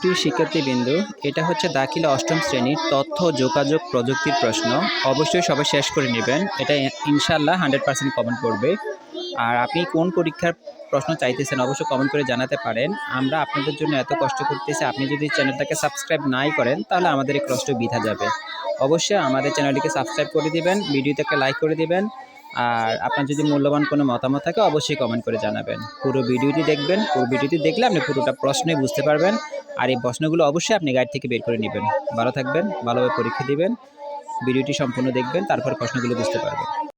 প্রিয় শিক্ষার্থীবৃন্দু, এটা হচ্ছে দাখিলা অষ্টম শ্রেণির তথ্য যোগাযোগ প্রযুক্তির প্রশ্ন। অবশ্যই সবাই শেষ করে নেবেন। এটা ইনশাল্লাহ হান্ড্রেড পার্সেন্ট কমেন্ট করবে আর আপনি কোন পরীক্ষার প্রশ্ন চাইতেছেন অবশ্যই কমেন্ট করে জানাতে পারেন। আমরা আপনাদের জন্য এত কষ্ট করতেছি, আপনি যদি চ্যানেলটাকে সাবস্ক্রাইব নাই করেন, তাহলে আমাদের এই কষ্ট বিধা যাবে। অবশ্যই আমাদের চ্যানেলটিকে সাবস্ক্রাইব করে দিবেন, ভিডিওতে একটা লাইক করে দিবেন। আর আপনার যদি মূল্যবান কোনো মতামত থাকে, অবশ্যই কমেন্ট করে জানাবেন। পুরো ভিডিওটি দেখবেন, পুরো ভিডিওটি দেখলে আপনি পুরোটা প্রশ্নই বুঝতে পারবেন। আর এই প্রশ্নগুলো অবশ্যই আপনি গাইড থেকে বের করে নেবেন। ভালো থাকবেন, ভালোভাবে পরীক্ষা দিবেন, ভিডিওটি সম্পূর্ণ দেখবেন, তারপর প্রশ্নগুলো বুঝতে পারবেন।